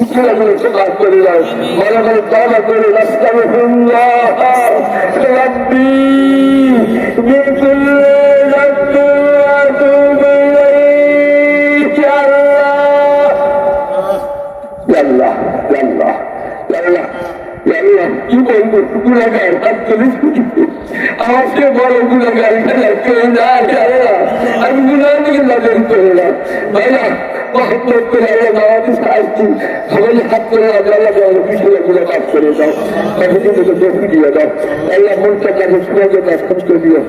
গুণাগুলো প্রকাশ করে দাও মনে মনে তবা করে রাস্তায় রব্বি من كل ذنب وأتوب إليك يا الله يا الله يا الله يا الله يا الله কি বলবো গুণাগার হাত তুলে আমার সে বড় গুণাগার এখানে কেউ আলহামদুলিল্লাহ আলহামদুলিল্লাহ ভাইরা মহব্বত করে আল্লাহ আমাদের সাহায্য সবাই হাত করে আল্লাহ আল্লাহ পিছনে করে কাজ করে দাও কাছে মতো দেখে দিয়ে দাও আল্লাহ মনটা কাছে সুরাজে কাজ করতে দিও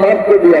মাফ করে দিয়ে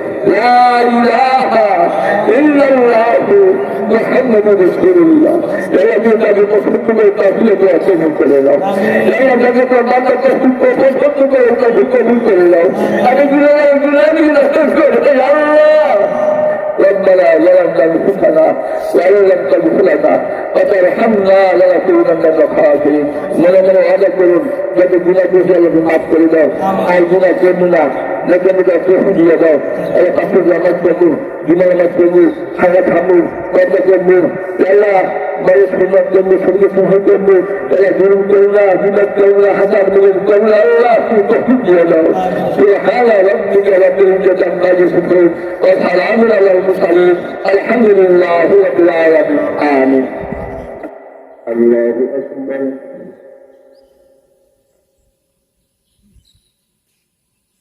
لا اله الا الله محمد رسول الله يا رب তাকে পছন্দ করে তাহলে তো অসম্ভব করে দাও এই তাকে তো মাতা পছন্দ পছন্দ করে তাকে কবুল করে দাও আমি গুণাগার গুণাগারি নষ্ট করে আল্লাহ ربنا ظلمنا انفسنا وان لم تغفر لنا وترحمنا لنكونن من الخاسرين মনে মনে ওয়াদা করুন যাতে গুণা করেছে আল্লাহকে মাফ করে দাও আর গুণা করবো না لكن مجاسوس جيدا أنا قصد يا مجدني بما يمجدني حياة همي قد يا يلا ما يسمي جمي سريسه يا يلا جرم جولا بما جولا حسن من جولا الله في قصد جيدا سبحان ربك رب العزة عما يصفون والسلام على المرسلين الحمد لله رب العالمين. آمين. الله أكبر.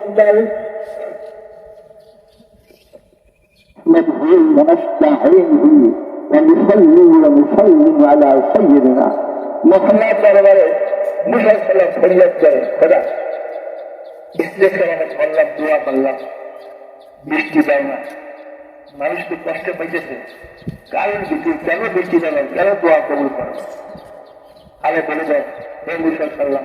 أكبر نبهي ونستعينه ونصلي ونسلم على سيدنا محمد দরবারে মুসাল্লাম ফরিয়াদ করে খোদা দেখে আমি বললাম দোয়া করলাম বৃষ্টি দেয় না মানুষ তো কষ্ট পাইতেছে কারণ বৃষ্টি কেন বৃষ্টি দেয় না কেন দোয়া কবুল করো আরে বলে দেয় হে মুসাল সাল্লাম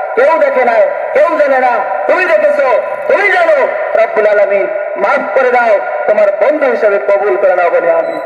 কেউ দেখে নাই, কেউ জানে না। তুমি দেখেছ, তুমি জানো। রব্বুল আলমী মাফ করে দাও, তোমার বন্ধু হিসেবে কবুল করে নাও বলে আমি।